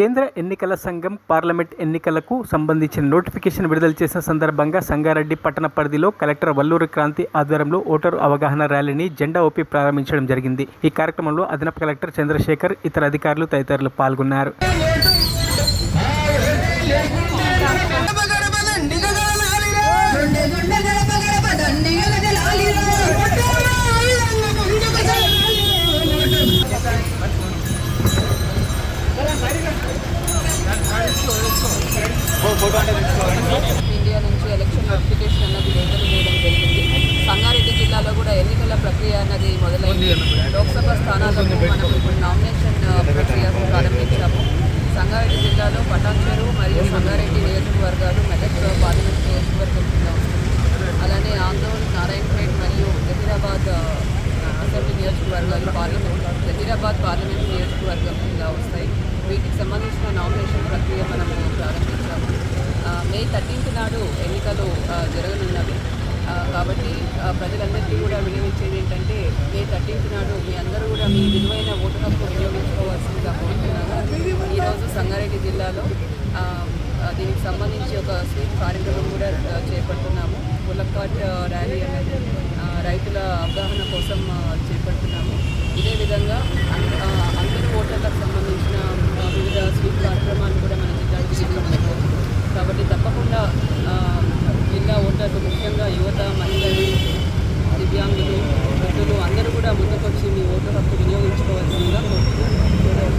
కేంద్ర ఎన్నికల సంఘం పార్లమెంట్ ఎన్నికలకు సంబంధించిన నోటిఫికేషన్ విడుదల చేసిన సందర్భంగా సంగారెడ్డి పట్టణ పరిధిలో కలెక్టర్ వల్లూరు క్రాంతి ఆధ్వర్యంలో ఓటరు అవగాహన ర్యాలీని జెండా ఊపి ప్రారంభించడం జరిగింది. ఈ కార్యక్రమంలో అదనపు కలెక్టర్ చంద్రశేఖర్ ఇతర అధికారులు తదితరులు పాల్గొన్నారు. ఇండియా నుంచి ఎలక్షన్ నోటిఫికేషన్ అన్నది విడుదల చేయడం జరిగింది. సంగారెడ్డి జిల్లాలో కూడా ఎన్నికల ప్రక్రియ అన్నది మొదలైంది. లోక్సభ స్థానాలకు మనం ఇప్పుడు నామినేషన్ ఆ, ప్రక్రియ ప్రారంభించాము. సంగారెడ్డి జిల్లాలో పటాన్చెరు మరియు సంగారెడ్డి నియోజకవర్గాలు మెదక్ పార్లమెంట్ నియోజకవర్గం కింద అలానే ఆందోళన నారాయణపేట్ మరియు జహీరాబాద్ ఆ, అసెంబ్లీ నియోజకవర్గాలు పార్లమెంట్ జహీరాబాద్ పార్లమెంట్ నియోజకవర్గం కింద వస్తాయి. వీటికి సంబంధించిన నామినేషన్ ప్రక్రియ మనము ప్రారంభించాము. మే థర్టీన్త్ నాడు ఎన్నికలు జరగనున్నవి. కాబట్టి ప్రజలందరికీ కూడా వినియోగించేది ఏంటంటే మే థర్టీన్త్ నాడు మీ అందరూ కూడా మీ విలువైన ఓటు హక్కు వినియోగించుకోవాల్సిందిగా కోరుతున్నాను. ఈరోజు సంగారెడ్డి జిల్లాలో దీనికి సంబంధించి ఒక స్వీట్ కార్యక్రమం కూడా చేపడుతున్నాము. ములక్కాట్ ర్యాలీ అనేది రైతుల అవగాహన కోసం చేపడుతున్నాము. ఇదే విధంగా అన్- ఓటర్లకు సంబంధించిన వివిధ స్వీట్ కార్యక్రమాలు కూడా మన జిల్లాలో చేపడుతున్నాము కాబట్టి తప్పకుండా ఆ, జిల్లా ఓటర్లు ముఖ్యంగా యువత మహిళలు దివ్యాంగులు వృద్ధులు అందరూ కూడా ముందుకొచ్చి మీ ఓటు హక్కు వినియోగించుకోవాల్సిందిగా కోరుతున్నాను